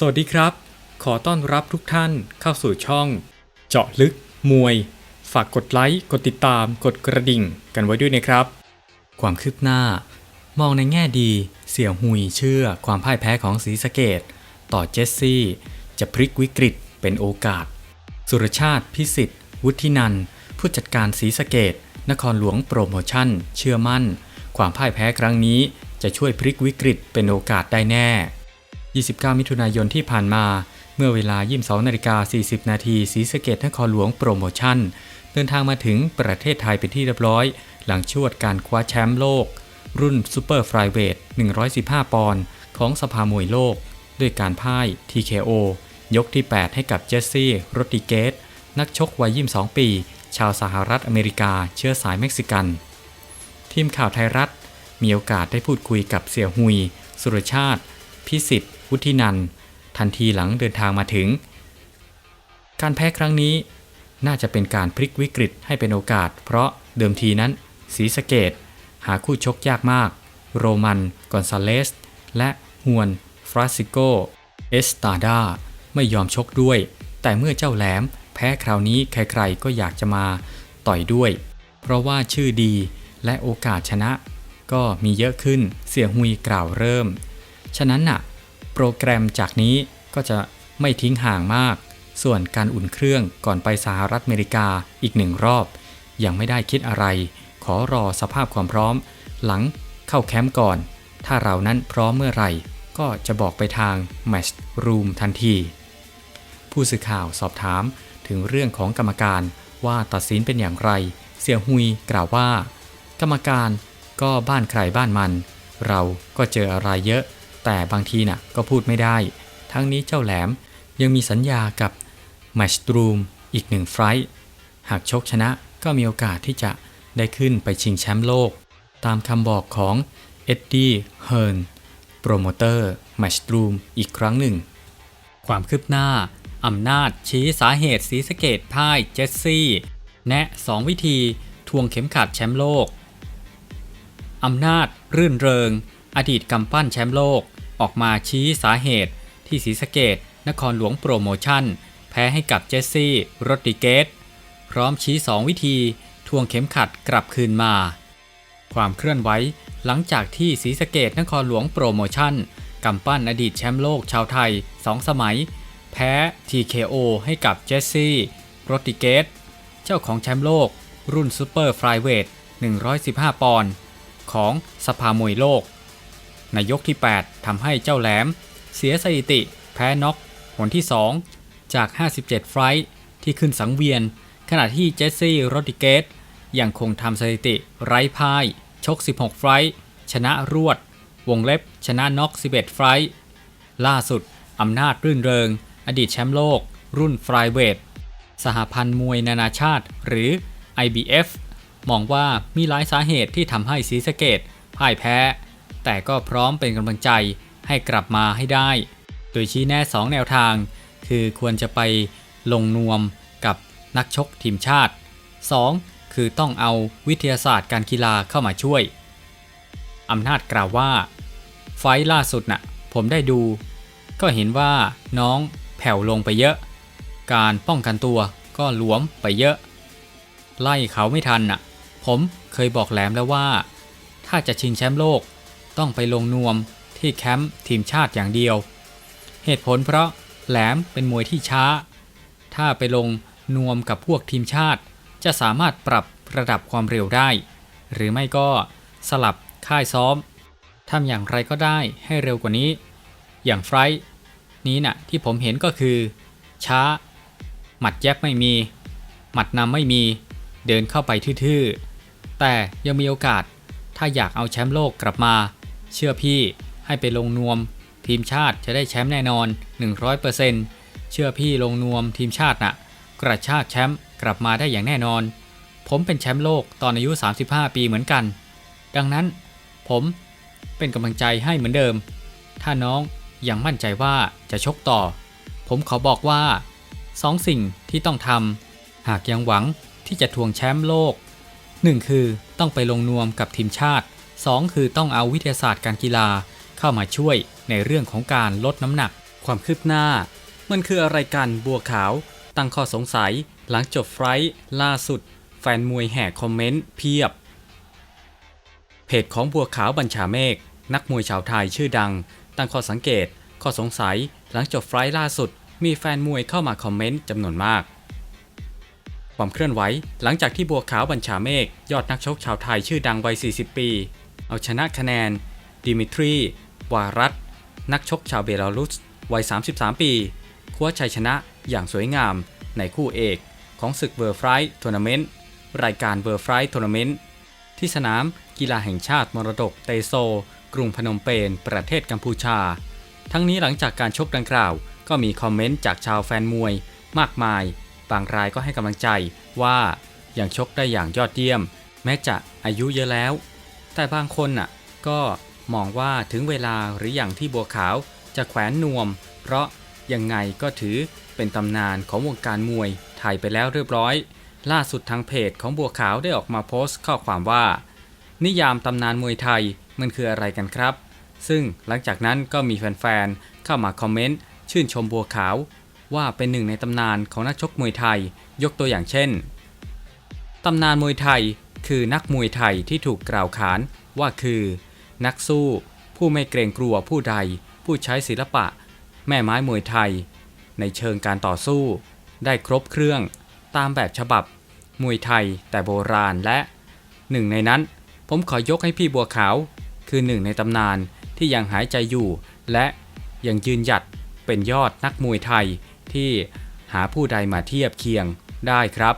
สวัสดีครับ ขอต้อนรับทุกท่านเข้าสู่ช่อง เจาะลึก มวย ฝากกดไลค์ กดติดตาม กดกระดิ่งกันไว้ด้วยนะครับ ความคืบหน้า มองในแง่ดี เสี่ยหุยเชื่อความพ่ายแพ้ของศรีสะเกดต่อเจสซี่ จะพลิกวิกฤตเป็นโอกาส สุรชาติพิสิทธิ์ วุฒินันท์ผู้จัดการศรีสะเกดนครหลวงโปรโมชั่น เชื่อมั่น ความพ่ายแพ้ครั้งนี้จะช่วยพลิกวิกฤตเป็นโอกาสได้แน่ 29 มิถุนายนที่ผ่านมา เมื่อเวลา 22นาฬิกา40 นาทีศรีสะเกดนครหลวงโปรโมชั่น เดินทางมาถึงประเทศไทยเป็นที่เรียบร้อย หลังชวดการคว้าแชมป์โลก รุ่นซูเปอร์ฟลายเวท 115 ปอนด์ของสภามวยโลก ด้วยการพ่าย TKO ยกที่ 8 ให้กับเจสซี่โรติเกสนักชกวัย 22 ปี ชาวสหรัฐอเมริกาเชื้อสายเม็กซิกัน ทีมข่าวไทยรัฐมีโอกาสได้พูดคุยกับเสี่ยหุย สุรชาติ พิสิทธิ์ วุฒินันทันทีหลังเดินทางมาถึง การแพ้ครั้งนี้น่าจะเป็นการพลิกวิกฤตให้เป็นโอกาส เพราะเดิมทีนั้นศรีสะเกดหาคู่ชกยากมาก โรมันกอนซาเลส และฮวนฟราซิโก เอสตาดาไม่ยอมชกด้วย แต่เมื่อเจ้าแหลมแพ้คราวนี้ใครๆก็อยากจะมาต่อยด้วย เพราะว่าชื่อดีและโอกาสชนะ ก็มีเยอะขึ้นเสี่ยหุยกล่าวเริ่ม ฉะนั้นน่ะ โปรแกรมจากนี้ก็จะไม่ทิ้งห่างมาก ส่วนการอุ่นเครื่องก่อนไปสหรัฐอเมริกาอีกหนึ่งรอบ ยังไม่ได้คิดอะไร ขอรอสภาพความพร้อม หลังเข้าแคมป์ก่อน ถ้าเรานั้นพร้อมเมื่อไหร่ ก็จะบอกไปทาง Match Room ทันที ผู้สื่อข่าวสอบถามถึงเรื่องของกรรมการว่าตัดสินเป็นอย่างไร เสี่ยหุยกล่าวว่า กรรมการก็บ้านใครบ้านมัน เราก็เจออะไรเยอะ แต่บางทีน่ะก็พูดไม่ได้ ทั้งนี้เจ้าแหลมยังมีสัญญากับ Match Room อีกหนึ่งไฟล์หากชกชนะก็มีโอกาสที่จะได้ขึ้นไปชิงแชมป์โลก ตามคำบอกของเอ็ดดี้เฮิร์นโปรโมเตอร์ Match Room อีกครั้งหนึ่ง ความคืบหน้า อำนาจชี้สาเหตุสีสเกตพ่ายเจสซี่ แนะ 2 วิธีทวงเข็มขัดแชมป์โลก อำนาจรื่นเริง อดีตกำปั้นแชมป์โลก ออกมาชี้สาเหตุ ที่ศรีสะเกดนครหลวงโปรโมชั่น แพ้ให้กับเจสซี่โรดริเกสพร้อมชี้ 2 วิธีทวงเข็มขัดกลับคืนมา ความเคลื่อนไหวหลังจากที่ศรีสะเกดนครหลวงโปรโมชั่นกำปั้นอดีตแชมป์โลกชาวไทย 2 สมัย แพ้ TKO ให้กับเจสซี่โรดริเกสเจ้าของแชมป์โลก รุ่นซูเปอร์ฟลายเวท115 ปอนด์ของสภามวยโลก ในยกที่ 8ทำให้เจ้าแหลม เสียสถิติ แพ้น็อกหนที่ 2 จาก 57 ไฟท์ที่ขึ้นสังเวียน ขณะที่เจสซี่โรดิเกสยังคงทำสถิติไร้พ่าย ชก 16 ไฟท์ชนะรวด วงเล็บชนะน็อก 11 ไฟท์ล่าสุด อำนาจรื่นเริง อดีตแชมป์โลก รุ่นฟลายเวทสหพันธ์มวยนานาชาติ หรือ IBF มองว่ามีหลายสาเหตุที่ทำให้ศรีสะเกดพ่ายแพ้ แต่ก็พร้อมเป็นกำลังใจให้กลับมาให้ได้ โดยชี้แนะ2แนวทาง คือควรจะไปลงนวมกับนักชกทีมชาติ 2. คือต้องเอาวิทยาศาสตร์การกีฬาเข้ามาช่วยอำนาจกล่าวว่า ไฟล์ล่าสุดน่ะ ผมได้ดู ก็เห็นว่าน้องแผ่วลงไปเยอะ การป้องกันตัวก็หลวมไปเยอะ ไล่เขาไม่ทันน่ะ ผมเคยบอกแหลมแล้วว่า ถ้าจะชิงแชมป์โลก ต้องไปลงนวมที่แคมป์ทีมชาติอย่างเดียว เหตุผลเพราะแหลมเป็นมวยที่ช้า ถ้าไปลงนวมกับพวกทีมชาติ จะสามารถปรับระดับความเร็วได้ หรือไม่ก็สลับค่ายซ้อมทำอย่างไรก็ได้ให้เร็วกว่านี้ อย่างไฟท์นี้น่ะที่ผมเห็นก็คือ ช้า หมัดแยบไม่มี หมัดนำไม่มีเดินเข้าไปทื่อๆ แต่ยังมีโอกาสถ้าอยากเอาแชมป์โลกกลับมา เชื่อพี่ให้ไปลงนวม ทีมชาติจะได้แชมป์แน่นอน 100%เชื่อพี่ลงนวมทีมชาติน่ะ กระชากแชมป์กลับมาได้อย่างแน่นอน ผมเป็นแชมป์โลกตอนอายุ 35 ปีเหมือนกัน ดังนั้น ผมเป็นกำลังใจให้เหมือนเดิม ถ้าน้องยังมั่นใจว่าจะชกต่อ ผมขอบอกว่าสองสิ่งที่ต้องทำหากยังหวังที่จะทวงแชมป์โลก1คือต้องไปลงนวมกับทีมชาติ 2 คือต้องเอาวิทยาศาสตร์การกีฬาเข้ามาช่วยในเรื่องของการลดน้ำหนัก ความคืบหน้า มันคืออะไรกันบัวขาว ตั้งข้อสงสัย หลังจบไฟท์ล่าสุด แฟนมวยแห่คอมเมนต์เพียบ เพจของบัวขาวบัญชาเมฆนักมวยชาวไทยชื่อดัง ตั้งข้อสังเกต ข้อสงสัย หลังจบไฟท์ล่าสุด มีแฟนมวยเข้ามาคอมเมนต์จำนวนมากความเคลื่อนไหวหลังจากที่บัวขาวบัญชาเมฆยอดนักชกชาวไทยชื่อดังวัย 40 ปี เอาชนะคะแนน ดิมิทรี วารัตนักชกชาวเบลารุส วัย 33 ปีคว้าชัยชนะอย่างสวยงามในคู่เอกของศึกเวอร์ไฟท์ทัวร์นาเมนต์ รายการเวอร์ไฟท์ทัวร์นาเมนต์ ที่สนามกีฬาแห่งชาติมรดกเตโซ กรุงพนมเปญ ประเทศกัมพูชา ทั้งนี้หลังจากการชกดังกล่าว ก็มีคอมเมนต์จากชาวแฟนมวย มากมาย บางรายก็ให้กำลังใจว่ายังชกได้อย่างยอดเยี่ยม แม้จะอายุเยอะแล้ว แต่บางคนน่ะก็มองว่าถึงเวลาหรืออย่างที่บัวขาวจะแขวนนวม เพราะยังไงก็ถือเป็นตำนานของวงการมวยไทยไปแล้วเรียบร้อย ล่าสุดทางเพจของบัวขาวได้ออกมาโพสต์ข้อความว่า นิยามตำนานมวยไทยมันคืออะไรกันครับ ซึ่งหลังจากนั้นก็มีแฟนๆเข้ามาคอมเมนต์ชื่นชมบัวขาว ว่าเป็นหนึ่งในตำนานของนักชกมวยไทย ยกตัวอย่างเช่นตำนานมวยไทย คือนักมวยไทยที่ถูกกล่าวขานว่าคือ นักสู้ ผู้ไม่เกรงกลัวผู้ใด ผู้ใช้ศิลปะ แม่ไม้มวยไทย ในเชิงการต่อสู้ ได้ครบเครื่องตามแบบฉบับ มวยไทยแต่โบราณและหนึ่งในนั้น ผมขอยกให้พี่บัวขาว คือหนึ่งในตำนานที่ยังหายใจอยู่ และยังยืนหยัดเป็นยอดนักมวยไทยที่หาผู้ใดมาเทียบเคียงได้ครับ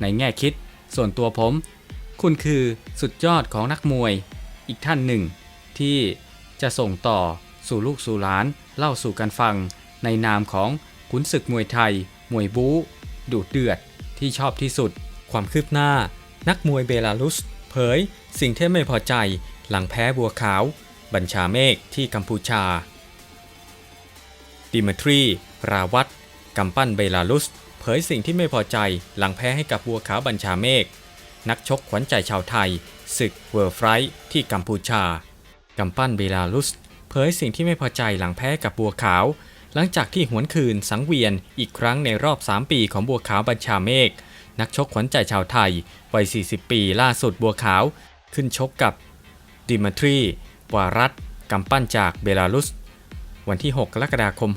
ในแง่คิด ส่วนตัวผม คุณคือสุดยอดของนักมวย อีกท่านหนึ่ง ที่จะส่งต่อสู่ลูกสู่หลานเล่าสู่กันฟัง ในนามของขุนศึกมวยไทย มวยบู๊ดุเดือดที่ชอบที่สุด ความคืบหน้า นักมวยเบลารุส เผย สิ่งที่ไม่พอใจหลังแพ้บัวขาว บัญชาเมฆที่กัมพูชาดิมทรี ราวัตกำปั้นเบลารุส เผยสิ่งที่ไม่พอใจหลังแพ้ให้กับบัวขาวบัญชาเมฆนักชกขวัญใจชาวไทย ศึกเวิร์ไฟท์ที่กัมพูชากำปั้นเบลารุส เผยสิ่งที่ไม่พอใจหลังแพ้กับบัวขาว หลังจากที่หวนคืนสังเวียนอีกครั้งในรอบ 3 ปีของบัวขาวบัญชาเมฆนักชกขวัญใจชาวไทยวัย 40 ปีล่าสุดบัวขาว ขึ้นชกกับดิมทรี วารัตกำปั้นจากเบลารุส วันที่ 6 กรกฎาคม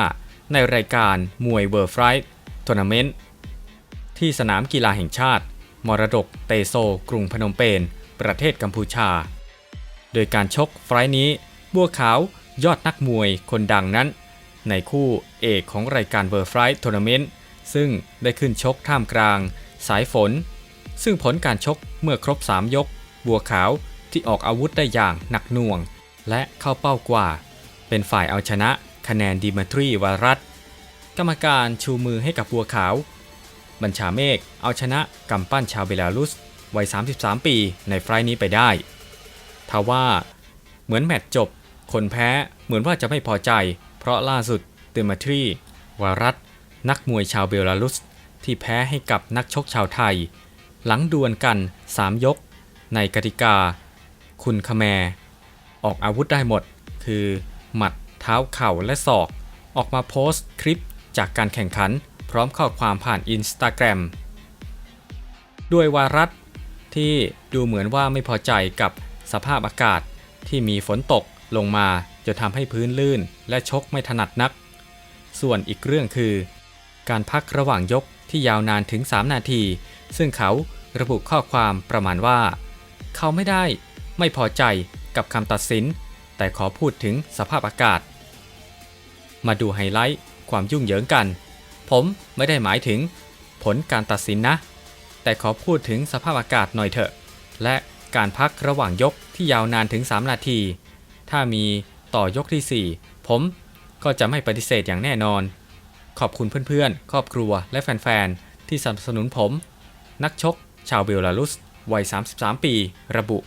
65 ในรายการมวยเวิร์ไฟ ทัวร์นาเมนต์ที่สนามกีฬาแห่งชาติ มรดกเตโซ กรุงพนมเปญประเทศกัมพูชา โดยการชกไฟล์นี้ บัวขาวยอดนักมวยคนดังนั้น ในคู่เอกของรายการเวอร์ไฟท์ทัวร์นาเมนต์ซึ่งได้ขึ้นชกท่ามกลาง สายฝน ซึ่งผลการชกเมื่อครบ 3 ยก บัวขาวที่ออกอาวุธได้อย่างหนักหน่วง และเข้าเป้ากว่า เป็นฝ่ายเอาชนะคะแนนดิมิทรีวารัต กรรมการชูมือให้กับบัวขาว บัญชาเมฆเอาชนะกำปั้นชาวเบลารุสวัย 33 ปีในไฟล์นี้ไปได้ทว่าเหมือนแมตช์จบ คนแพ้เหมือนว่าจะไม่พอใจ เพราะล่าสุดเดมาทรี วารัตนักมวยชาวเบลารุส ที่แพ้ให้กับนักชกชาวไทย หลังดวลกัน 3 ยก ในกติกา คุณคแมออกอาวุธได้หมด คือ หมัด เท้าเข่าและศอก ออกมาโพสต์คลิป จากการแข่งขัน พร้อมข้อความผ่านอินสตาแกรมด้วยวารัตที่ดูเหมือนว่าไม่พอใจกับสภาพอากาศที่มีฝนตกลงมาจะทำให้พื้นลื่นและชกไม่ถนัดนัก ส่วนอีกเรื่องคือ การพักระหว่างยกที่ยาวนานถึง 3 นาที ซึ่งเขาระบุข้อความประมาณว่า เขาไม่ได้ไม่พอใจกับคำตัดสิน แต่ขอพูดถึงสภาพอากาศ มาดูไฮไลท์ ความยุ่งเหยิงกัน ผมไม่ได้หมายถึงผลการตัดสินนะ แต่ขอพูดถึงสภาพอากาศหน่อยเถอะ และการพักระหว่างยกที่ยาวนานถึง 3 นาที ถ้ามีต่อยกที่ 4 ผมก็จะไม่ปฏิเสธอย่างแน่นอน ขอบคุณเพื่อนๆ ครอบครัวและแฟนๆ ที่สนับสนุนผม นักชกชาวเบลารุสวัย 33 ปี ระบุ